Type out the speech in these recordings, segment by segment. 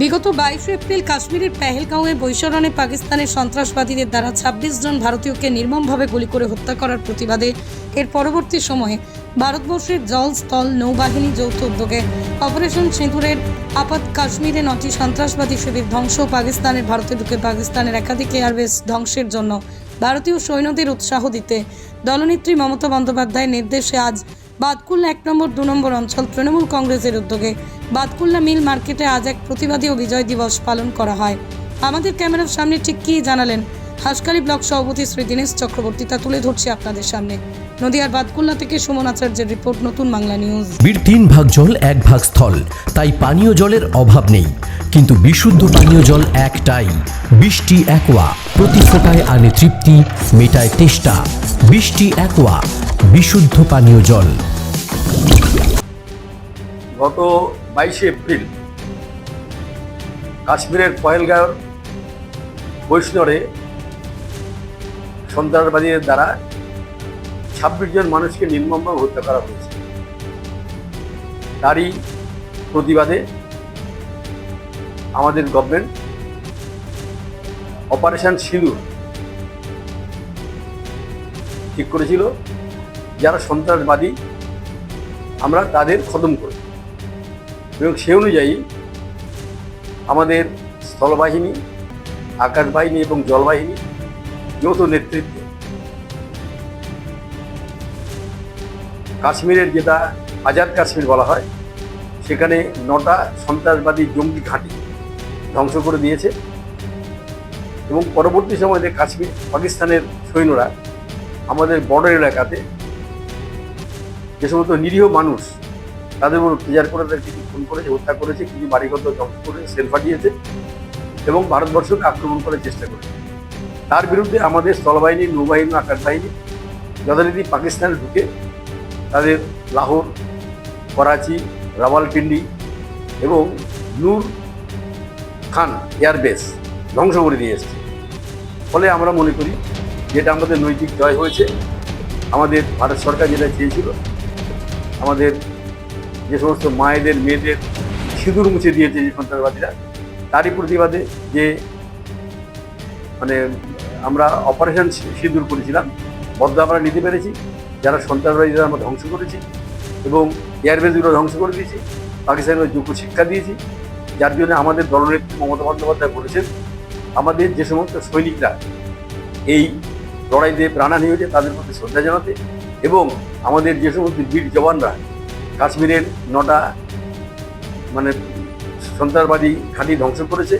বিগত বাইশে এপ্রিল কাশ্মীরের পেহেলগাঁওয়ে বৈশরণে পাকিস্তানের সন্ত্রাসবাদীদের দ্বারা ছাব্বিশ জন ভারতীয়কে নির্মমভাবে গুলি করে হত্যা করার প্রতিবাদে এর পরবর্তী সময়ে ভারতবর্ষের জল, স্থল, নৌবাহিনী যৌথ উদ্যোগে অপারেশন সিঁদুরের আপাত কাশ্মীরে নটি সন্ত্রাসবাদী শিবির ধ্বংস। পাকিস্তানের ভারতে ঢুকে পাকিস্তানের একাধিক এয়ারবেস ধ্বংসের জন্য ভারতীয় সৈন্যদের উৎসাহ দিতে দলনেত্রী মমতা বন্দ্যোপাধ্যায়ের নির্দেশে আজ বাদকুল এক নম্বর, দু নম্বর অঞ্চল তৃণমূল কংগ্রেসের উদ্যোগে বাদকুল্লা মিল মার্কেটে আজ এক প্রতিবাদী ও বিজয় দিবস পালন করা হয়। আমাদের ক্যামেরার সামনে ঠিক কী জানালেন হাসকালি ব্লক সভাপতি শ্রী দীনেশ চক্রবর্তী তা তুলে ধরছি আপনাদের সামনে। নদিয়ার বাদকুল্লা থেকে সুমন আচার্যের রিপোর্ট, নতুন বাংলা নিউজ। পৃথিবীর তিন ভাগ জল, এক ভাগ স্থল। তাই পানীয় জলের অভাব নেই। কিন্তু বিশুদ্ধ পানীয় জল একটাই। বৃষ্টি একোয়া। প্রতি ফোটায় আনে তৃপ্তি, মেটায় তেষ্টা। বৃষ্টি একোয়া। বিশুদ্ধ পানীয় জল। গত বাইশে এপ্রিল কাশ্মীরের পয়েলগাঁওর বৈষ্ণরে সন্ত্রাসবাদীদের দ্বারা ছাব্বিশ জন মানুষকে নির্মমভাবে হত্যা করা হয়েছে। তারই প্রতিবাদে আমাদের গভর্নমেন্ট অপারেশন সিঁদুর ঠিক করেছিল, যারা সন্ত্রাসবাদী, আমরা তাদের খতম করি এবং সে অনুযায়ী আমাদের স্থলবাহিনী, আকাশবাহিনী এবং জলবাহিনী যৌথ নেতৃত্বে কাশ্মীরের যেটা আজাদ কাশ্মীর বলা হয়, সেখানে নটা সন্ত্রাসবাদী জঙ্গি ঘাঁটি ধ্বংস করে দিয়েছে এবং পরবর্তী সময়ে কাশ্মীর, পাকিস্তানের সৈন্যরা আমাদের বর্ডার এলাকাতে যে সমস্ত নিরীহ মানুষ তাদের উপর অত্যাচার করে তাদের কিছু খুন করেছে, হত্যা করেছে, কিছু বাড়িগত ধ্বংস করে সেল ফাটিয়েছে এবং ভারতবর্ষকে আক্রমণ করার চেষ্টা করেছে। তার বিরুদ্ধে আমাদের স্থলবাহিনী, নৌবাহিনী আকাশ বাহিনী যথারীতি পাকিস্তানে ঢুকে তাদের লাহোর, করাচি, রাওয়ালপিন্ডি এবং নূর খান এয়ারবেস ধ্বংস করে দিয়ে এসছে। ফলে আমরা মনে করি যেটা আমাদের নৈতিক জয় হয়েছে, আমাদের ভারত সরকার যেটা চেয়েছিল, আমাদের যে সমস্ত মায়েদের, মেয়েদের সিঁদুর মুছে দিয়েছে যে সন্ত্রাসবাদীরা, তারই প্রতিবাদে যে মানে আমরা অপারেশন সিঁদুর করেছিলাম বদ্ধ আমরা নিতে পেরেছি, যারা সন্ত্রাসবাদীরা আমরা ধ্বংস করেছি এবং এয়ারবেসগুলো ধ্বংস করে দিয়েছি, পাকিস্তানের যোগ্য শিক্ষা দিয়েছি, যার জন্য আমাদের দলনেত্রী মমতা বন্দ্যোপাধ্যায় বলেছেন, আমাদের যে সমস্ত সৈনিকরা এই লড়াইতে প্রাণহানি হয়েছে, তাদের প্রতি শ্রদ্ধা জানাতে এবং আমাদের যে সমস্ত বীর জওয়ানরা কাশ্মীরের নটা মানে সন্ত্রাসবাদী ঘাঁটি ধ্বংস করেছে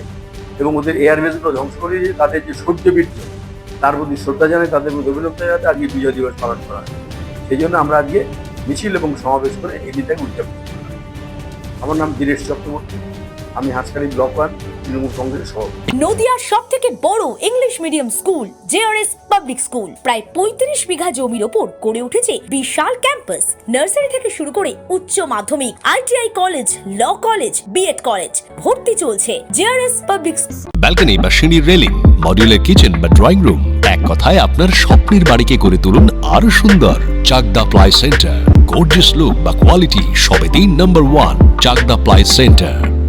এবং ওদের এয়ারবেসগুলো ধ্বংস করেছে তাদের যে সূর্যবীর্য তার প্রতি শ্রদ্ধা জানায় তাদের প্রতি অভিনন্দন জানাতে আজকে বিজয় দিবস পালন করা হয়। সেই জন্য আমরা আজকে মিছিল এবং সমাবেশ করে এই দিনটাকে উদযাপন করি আমার নাম দীরেশ চক্রবর্তী। আমি হাঁসখালি ব্লক ওয়ান তৃণমূল কংগ্রেসের সভাপতি নদিয়ার সব থেকে বড় English medium school JRS public school. প্রায় পঁয়ত্রিশ বিঘা জমির ওপর গড়ে উঠেছে বিশাল ক্যাম্পাস। নার্সারি থেকে শুরু করে উচ্চ মাধ্যমিক ITI college law college BEd college ভর্তি চলছে জেআরএস পাবলিক ব্যালকনি বা সিঁড়ির রেলিং মডিউলার কিচেন বা ড্রয়িং রুম এক কথায় আপনার স্বপ্নের বাড়িকে করে তুলুন আরও সুন্দর। Chakdah ply centre gorgeous look বা কোয়ালিটি সবে তিন number one Chakdah ply centre.